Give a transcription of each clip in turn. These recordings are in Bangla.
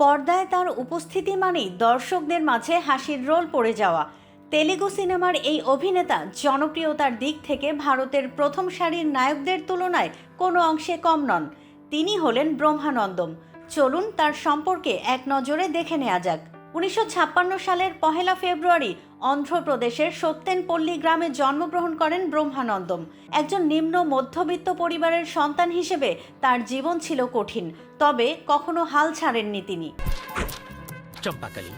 পর্দায় তার উপস্থিতি মানেই দর্শকদের মাঝে হাসির রোল পড়ে যাওয়া। তেলেগু সিনেমার এই অভিনেতা জনপ্রিয়তার দিক থেকে ভারতের প্রথম সারির নায়কদের তুলনায় কোনো অংশে কম নন। তিনি হলেন ব্রহ্মানন্দম। চলুন তার সম্পর্কে এক নজরে দেখে নেওয়া যাক। উনিশশো ছাপ্পান্ন সালের পহেলা ফেব্রুয়ারি অন্ধ্রপ্রদেশের সত্যেনপল্লী গ্রামে জন্মগ্রহণ করেন ব্রহ্মানন্দম। একজন নিম্ন মধ্যবিত্ত পরিবারের সন্তান হিসেবে তার জীবন ছিল কঠিন তবে কখনো হাল ছাড়েননি তিনি। চম্পাকালী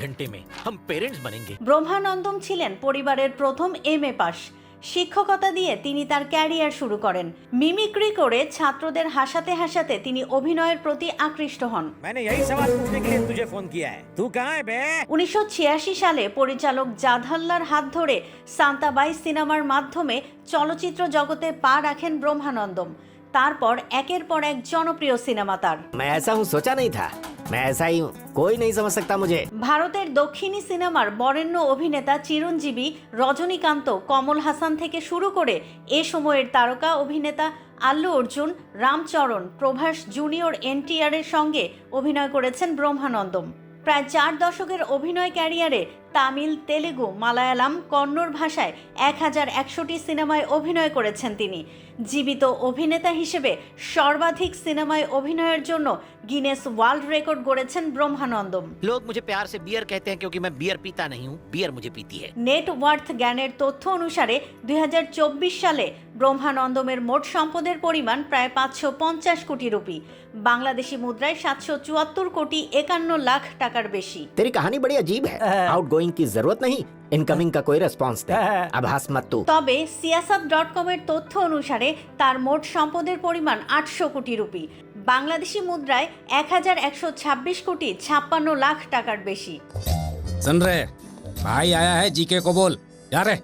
ঘন্টে মে হাম পেরেন্টস বনেঙ্গে। ব্রহ্মানন্দম ছিলেন পরিবারের প্রথম এম এ পাশ। শিক্ষকতা দিয়ে তিনি তার ক্যারিয়ার শুরু করেন মিমিক্রি করে ছাত্রদের হাসাতে হাসাতে তিনি অভিনয়ের প্রতি আকৃষ্ট হন मैंने यही सवाल पूछने के लिए तुझे फोन किया है तू कहाँ है बे উনিশশো সালে পরিচালক জাধাল্লার হাত ধরে সান্তাবাই সিনেমার মাধ্যমে চলচ্চিত্র জগতে পা রাখেন ব্রহ্মানন্দম তারপর একের পর এক জনপ্রিয় সিনেমা তার मैं ऐसा हूँ सोचा नहीं था मैं ऐसा ही हूँ कोई नहीं समझ सकता मुझे ভারতের দক্ষিণী সিনেমার বরেণ্য অভিনেতা চিরঞ্জীবী রজনীকান্ত কমল হাসান থেকে শুরু করে এ সময়ের তারকা অভিনেতা আল্লু অর্জুন রামচরণ প্রভাস জুনিয়র এনটিআরের সঙ্গে অভিনয় করেছেন ব্রহ্মানন্দম প্রায় চার দশকের অভিনয় ক্যারিয়ারে তামিল তেলেগু মালায়ালাম কন্নড় ভাষায় এক হাজার একশোটি সিনেমায় অভিনয় করেছেন তিনি জীবিত অভিনেতা হিসেবে সর্বাধিক সিনেমায় অভিনয়ের জন্য গিনেস ওয়ার্ল্ড রেকর্ড গড়েছেন ব্রহ্মানন্দম लोग मुझे प्यार से बियर कहते हैं क्योंकि मैं बियर पीता नहीं हूँ बियर मुझे पीती है নেট ওয়ার্থ জ্ঞানের তথ্য অনুসারে দুই সালে ব্রহ্মানন্দমের মোট সম্পদের পরিমাণ প্রায় পাঁচশো পঞ্চাশ কোটি রুপি বাংলাদেশি মুদ্রায় সাতশো চুয়াত্তর কোটি একান্ন লাখ টাকার বেশি तेरी कहानी बड़ी अजीब है आउट गोइंग की जरूरत नहीं इनकमिंग का कोई रेस्पॉन्स नहीं अब हंस मत तू তবে সিয়াসাত ডট কমের তথ্য অনুসারে তার মোট সম্পদের পরিমাণ আটশো কোটি রুপি বাংলাদেশি মুদ্রায় এক হাজার একশো ছাব্বিশ কোটি ছাপ্পান্ন লাখ টাকার বেশি सुन रहे भाई आया है जीके को बोल जा रे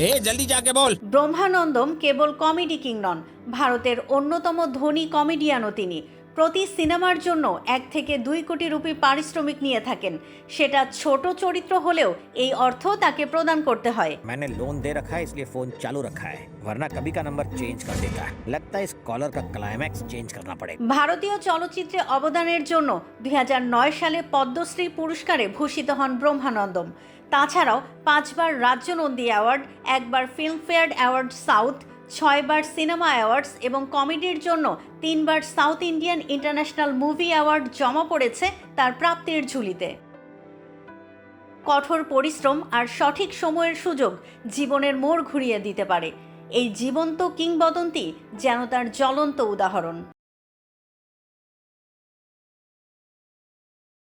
ए जल्दी जाके बोल ব্রহ্মানন্দম কেবল কমেডি কিং নন ভারতের অন্যতম ধনী কমেডিয়ানও তিনি প্রতি সিনেমার জন্য এক থেকে দুই কোটি রুপি পারিশ্রমিক নিয়ে থাকেন সেটা ছোট চরিত্র হলেও এই অর্থ তাকে প্রদান করতে হয় मैंने लोन दे रखा है इसलिए फोन चालू रखा है वरना कभी का नंबर चेंज कर देता लगता है इस कॉलर का क्लाइमैक्स चेंज करना पड़ेगा ভারতীয় চলচ্চিত্রে অবদানের জন্য দুই সালে পদ্মশ্রী পুরস্কারে ভূষিত হন ব্রহ্মানন্দম তাছাড়াও পাঁচবার রাজ্য নন্দী অ্যাওয়ার্ড একবার ফিল্মফেয়ার অ্যাওয়ার্ড সাউথ ছয়বার সিনেমা অ্যাওয়ার্ডস এবং কমেডির জন্য তিনবার south Indian international movie award জমা পড়েছে তার প্রাপ্তির ঝুলিতে। কঠোর পরিশ্রম আর সঠিক সময়ের সুযোগ জীবনের মোড় ঘুরিয়ে দিতে পারে। এই জীবন্ত কিংবদন্তি যেন তার জ্বলন্ত উদাহরণ।